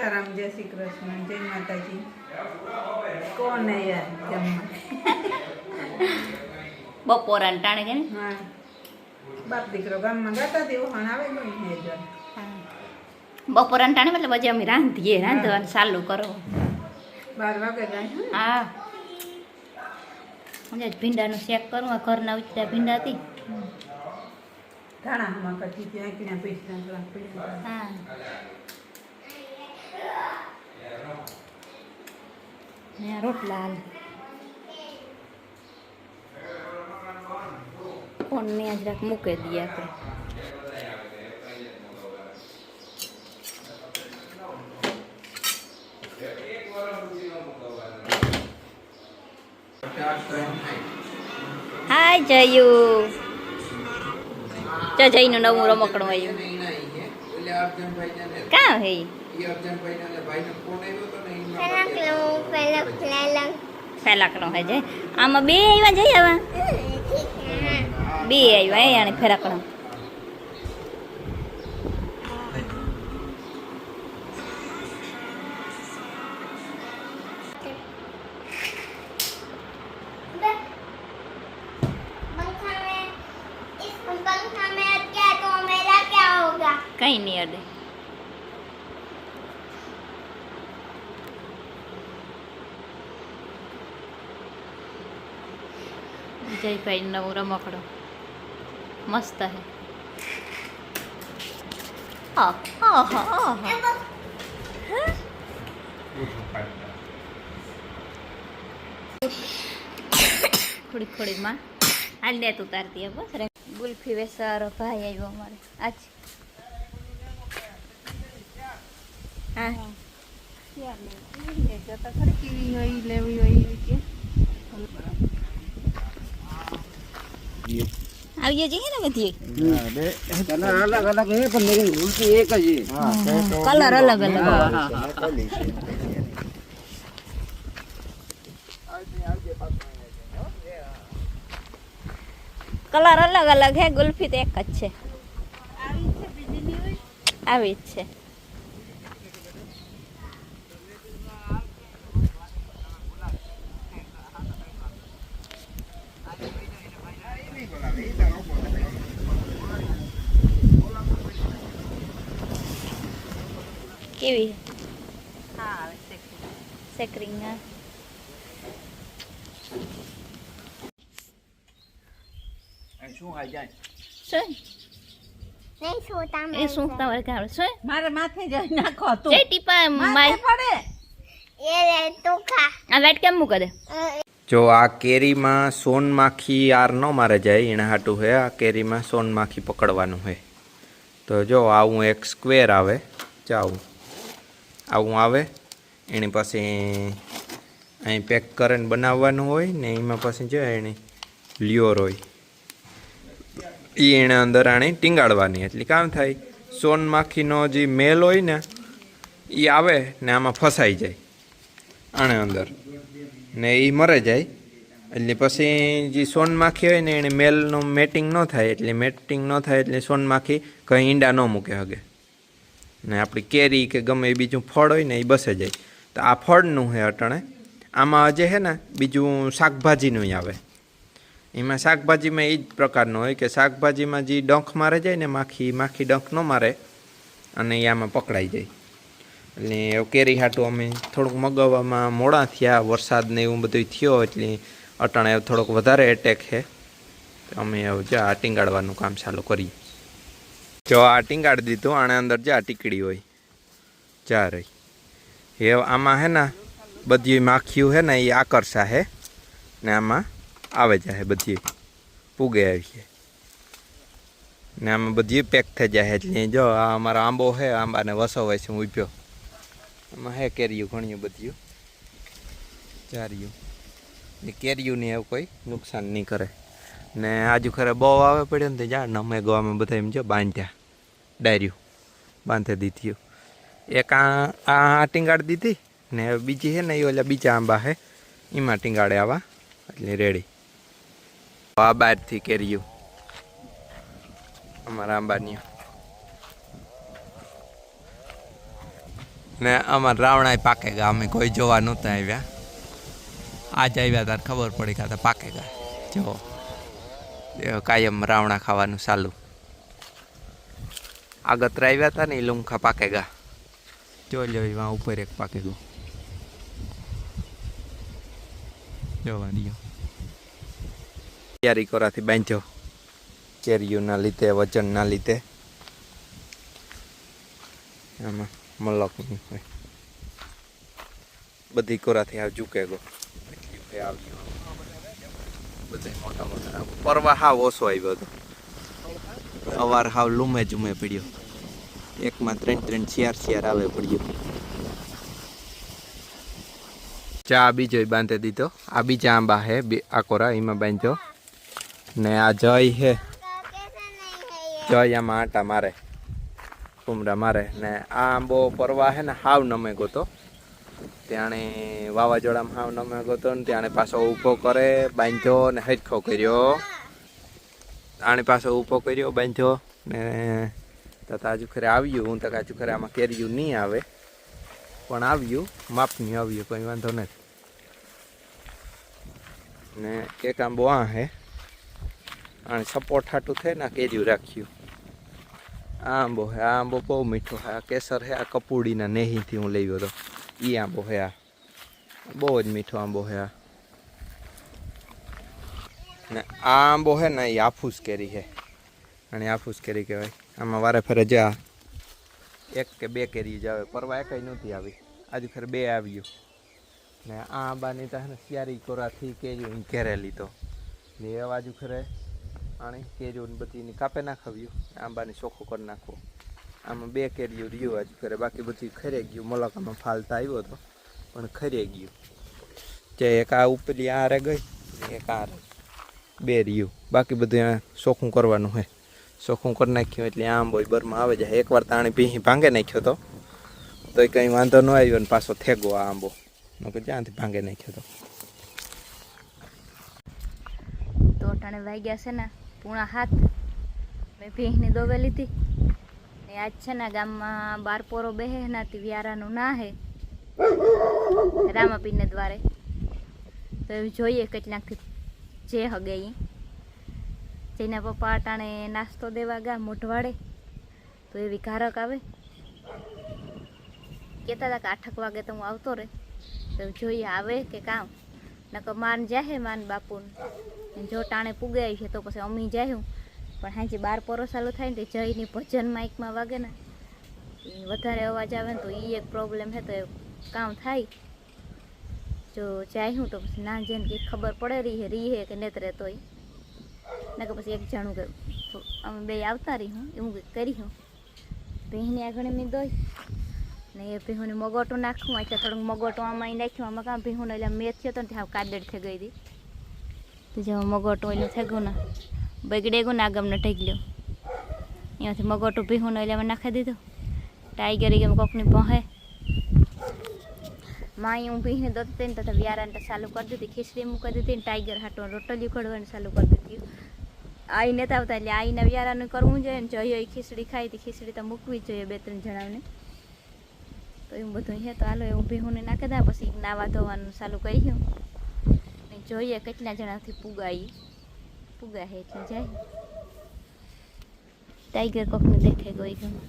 જય શ્રી કૃષ્ણ જય માતાજી. હે યાર જમવા? બપોરા ટાણે કે ને? હા. બાપ દીકરો ગામમાં ગાતા તેવો હણ આવે ને બપોરા ટાણે મતલબ હજી અમે રાંધીએ રાંધવાનું ચાલુ કરો. બાર વાગે જાય હા. હું. જ ભીંડાનું શેક કરું ઘરના ઉચતા ભીંડા હતી. ધાણા હમા પછી ત્યાં પૈસા પૈસા હા. ને રોટલા હાલ. ફોન ને આજ રાખ મૂકી દઈએ આપણે. હાય જયુ. જયનું નવું રમકડું આવ્યું. કાં હે ફેલાકનો હે જે આમાં બે આવ્યા જઈ આવા બે આવ્યા એ આને ફેરાકનો पंखा में इस વિજયભાઈ નવું રમકડું મસ્ત હે. ખોડી ખોડીમાં હાલ ને તું તારતી બસ રે ગુલ્ફી વેસારો ભાઈ આવ્યો અમારે. આજ હા. જતા ખરી કેવી હોય લેવી હોય કે આવી જઈએ ને બધી અલગ અલગ હે પણ મેરી ઉલટી એક જ હે કલર અલગ અલગ કલર અલગ અલગ હે ગુલ્ફી તો એક જ છે આવી જ છે કેવી શું તમારે મારે માથે જઈ નાખો આ લાઈટ કેમ મૂકે જો આ કેરીમાં સોન માખી આર ન મારે જાય એના હાટું હે આ કેરીમાં સોન માખી પકડવાનું હે. તો જો આવું એક સ્ક્વેર આવે. જાવું આવું આવે, એની પછી અહીં પેક કરીને બનાવવાનું હોય ને એમાં પછી જે એની લ્યોર હોય. એ એને અંદર આણે ટીંગાડવાની, એટલે કામ થાય સોનમાખીનો જે મેલ હોય ને એ આવે ને આમાં ફસાઈ જાય, આણે અંદર. ને એ મરે જાય, એટલે પછી જે સોનમાખી હોય ને એને મેલનું મેટિંગ ન થાય, એટલે મેટિંગ ન થાય, એટલે સોનમાખી કંઈ ઈંડા ન મૂકે હગે. ને આપણી કેરી કે ગમે એ બીજું ફળ હોય ને એ બસે જાય. તો આ ફળનું છે અટણે. આમાં જે છે ને બીજું શાકભાજીનું આવે. એમાં શાકભાજીમાં એ જ પ્રકારનું હોય કે શાકભાજીમાં જે ડંખ મારે જાય ને માખી માખી ડંખ ન મારે અને એ આમાં પકડાઈ જાય. એટલે કેરી હાટું અમે થોડુંક મગાવવામાં મોડા થયા, વરસાદ ને એવું બધું થયો એટલે અટાણે થોડોક વધારે એટેક છે અમે હવે જો ટીંગાડવાનું કામ ચાલુ કરીએ. જો આ ટીંગાડી દીધું આણે અંદર જા ટીકડી હોય જા રહી એ આમાં હે ને, બધી માખીઓ હે ને, એ આકર્ષા હે. ને આમાં આવે જાય બધી, પૂગે આવીએ ને આમાં બધી પેક થઈ જાય એટલે જો આ અમારો આંબો હે, આંબાને વસવાય છે, હું ઉભ્યો. આમાં હે કેરીયું ઘણ્યું બધું. ચાર્યું ને કેરીયુંની એવું કોઈ નુકસાન નહીં કરે. ને આજુ ખરે બહુ આવે પડ્યો ને તે જા અમે ગવામાં બધા એમ જો બાંધ્યા. ડાયર્યું બાંધે દીધી એક આ આ ટીંગાડ દીધી ને બીજી છે ને એ ઓલા બીજા આંબા છે, એમાં ટીંગાડે આવા, એટલે રેડી આ બહારથી કેરીયું અમારા આંબાની. ને અમારા રાવણા પાકે ગયા અમે કોઈ જોવા નહોતા આવ્યા. આજ આવ્યા તાર ખબર પડી ગયા પાકે ગયા જો કાયમ રાવણા ખાવાનું ચાલુ. આગત્ર આવ્યા હતા ને એ લુંખા પાકે ગયા જો લ્યો એમાં ઉપર એક પાકે ગયું જોવા દો તૈયારી કરાથી બાંધ્યો કેરીઓના લીધે વજનના લીધે. આમાં મલક બધી કોરાથી આવ ઝૂકે ગો. આવ્યો બધે મોટા મોટા પરવા હા ઓછો આવ્યો હતો. અવાર હાવ લૂમે જુમે પડ્યો. એકમાં ત્રણ ત્રણ શિયાર શિયાર આવે પડ્યો. ચા બીજો બાંધી દીધો. આ બીજા આંબા હે આ કોરા, એમાં બાંધ્યો. ને આ જય હે. જય આમાં આટા મારે, કુમરા મારે. ને આ આંબો પરવા હે ને હાવ નમે ગોતો. ત્યાણે વાવાઝોડામાં હાવ નમે ગોતો ને ત્યાણે પાછો ઊભો કરે, બાંધ્યો ને હરખો કર્યો. આણે પાછો ઊભો કર્યો, બાંધ્યો ને તો તાજુ ખરે આવ્યું. હું તો આમાં કેરીયું નહીં આવે. પણ આવ્યું. માપની આવ્યું, કંઈ વાંધો નથી. ને એક આંબો આ હે. આને સપોર્ટ હાટું થાય ને આ કેરીયું રાખ્યું. આ આંબો હે. આ આંબો બહુ મીઠો હે. આ કેસર હે, આ કપૂડીના નેહીથી હું લઈ હતો. એ આંબો હે આ. બહુ જ મીઠો આંબો હે આ. ને આ આંબો છે ને એ આફૂસ કેરી છે અને આફૂસ કેરી કહેવાય. આમાં વારે ફરે જા એક કે બે કેરી જ આવે. પરવા એકઈ નહોતી આવી. આજે ખરે બે આવ્યું. ને આ આંબાની તો ને સિયારી કોરાથી કેરી ઘેરે તો ને એ બાજુ ખરે આણી કેરીઓને બધીની કાપે નાખાવ્યું. આંબાની ચોખ્ખું કરી નાખો આમાં બે કેરીઓ રહ્યું હજુ કરે બાકી બધું ખરે ગયું. મલકામાં ફાલતા આવ્યો હતો પણ ખરે ગયું. જે એક આ ઉપરી આરે ગઈ એક આ રે બે રહ્યું. બાકી બધું શોખું કરવાનું હોય ચોખ્ખું કરી નાખ્યું એટલે આમ બરમાં આવે જાય એકવાર તાણી પીહી ભાંગે નાખ્યો તો. તો કંઈ વાંધો ન આવ્યો ને પાછો થેગો આ આંબો. નકર જ્યાંથી ભાંગે નાખ્યો તો? તો અટાણે વાગ્યા છે ને, પૂણા હાથ. મેં ભીંસની દોવે લીધી. ને આજ છે ને ગામમાં બાર પોરો બેહે નાથી વ્યારાનું ના હે. રામાપીને દ્વારે. તો એવું જોઈએ કેટલાકથી જે હગે એ જેના પપ્પા અટાણે નાસ્તો દેવા ગયા મોઢવાડે. તો એવી ઘારક આવે. કહેતા હતા કે આઠક વાગે તો હું આવતો રે તો જોઈએ આવે કે કામ. નકર માન જાહે માન બાપુને. જો ટાણે પુગાય છે તો પછી અમી જાહું પણ હાજી બાર પરોસાલું થાય ને તે જઈને ભજન માઇકમાં વાગે ને. એ વધારે અવાજ આવે ને તો એ એક પ્રોબ્લેમ છે તો એ કામ થાય. જો જાહું તો પછી ના જઈને ખબર પડે, રહી રહી હે કે નેતરે તોય નકર પછી એક જાણું કે અમે બે આવતા રહી હું, એવું કંઈક કરી હું. ભીંની આગળ મેં દોઈ. ને એ ભીહુંને મગોટું નાખું એટલે થોડુંક મગોટું આમાં નાખ્યું. આમાં કાં ભીહુંને એટલે મેચ થયો હતો ને ત્યાં કાદડ થઈ ગઈ હતી. તો જેમાં મગોટું એટલે થઈ ગયું ને, બગડે ગયું ને આગમને ઢગલ્યો. અહીંયાથી મગોટું ભીહુંને એટલે નાખી દીધું. ટાઈગર ગેમ કોકની પહોંચે માં હું ભીને દોતી હતી ને તો વ્યારાને ચાલુ કરી દીધી. ખીચડી મૂકી દીધી ને ટાઈગર હાટો રોટલી ખડવાની ચાલુ કરી દીધી. આઈને તો આવતા એટલે આઈને વ્યારાનું કરવું જોઈએ ને જયો એ ખીચડી ખાઈ હતી, ખીચડી તો મૂકવી જોઈએ બે ત્રણ જણાને. તો એવું બધું છે તો હાલો એવું ભીહુંને નાખી દા પછી નાવા ધોવાનું ચાલુ કર્યું ને જોઈએ કેટલા જણાથી પુગાઈ. પુગા હે એટલે જાય. ટાઈગર કોકને દેખાઈ ગઈ ગમે